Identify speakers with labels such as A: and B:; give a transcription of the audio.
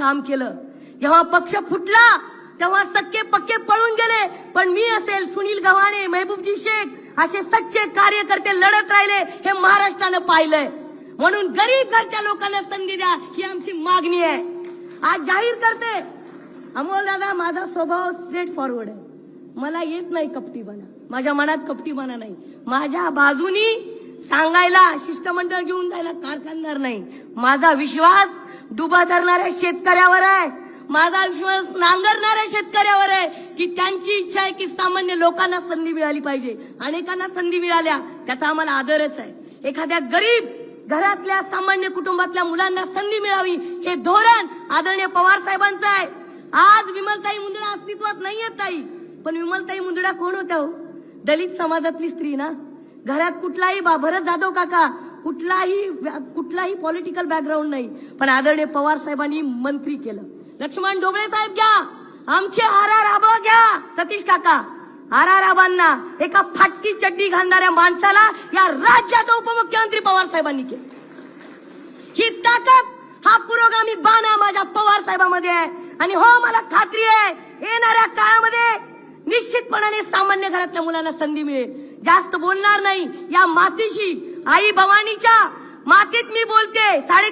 A: काम केलं. जेव्हा पक्ष फुटला तेव्हा सक्के पक्के पळून गेले. पण मी असेल सुनील गव्हाणे महबूबजी शेख असे सच्चे कार्यकर्ते लढत राहिले हे महाराष्ट्रानं पाहिलंय. म्हणून गरीब घरच्या लोकांना संधी द्या ही आमची मागणी आहे. आज जाहीर करते अमोल दादा माझा स्वभाव स्ट्रेट फॉरवर्ड आहे. मला येत नाही कपटीपणा माझ्या मनात कपटीपणा नाही. माझ्या बाजूनी सांगायला शिष्टमंडळ घेऊन जायला कारखानदार नाही. माझा विश्वास डुबा धरणाऱ्या शेतकऱ्यावर आहे. माझा विश्वास नांगरणाऱ्या शेतकऱ्यावर आहे की त्यांची इच्छा आहे की सामान्य लोकांना संधी मिळाली पाहिजे. अनेकांना संधी मिळाल्या त्याचा आम्हाला आदरच आहे. एखाद्या गरीब घरातल्या सामान्य कुटुंबातल्या मुलांना संधी मिळावी हे धोरण आदरणीय पवार साहेबांचं आहे. आज विमलताई मुंदडा अस्तित्वात नाहीये ताई पण विमलताई मुंदडा कोण होत्या हो? दलित समाजातली स्त्री ना? घरात कुठलाही बा जाधव काका कुठलाही कुठलाही पॉलिटिकल बॅकग्राऊंड नाही. पण आदरणीय पवार साहेबांनी मंत्री केलं. लक्ष्मण ढोबळे साहेब घ्या. आमचे आर आर आबा घ्या. सतीश काका आर आर आबांना एका फाटकी चड्डी घालणाऱ्या माणसाला या राज्याचा उपमुख्यमंत्री पवार साहेबांनी केलं. ही ताकद हा पुरोगामी बाणा माझ्या पवार साहेबांमध्ये आहे. आणि हो मला खात्री आहे येणाऱ्या काळामध्ये निश्चितपणाने सामान्य घरातल्या मुलांना संधी मिळेल. जास्त बोलणार नाही. या मातीशी आई भवानीच्या मातीत मी बोलते. साडे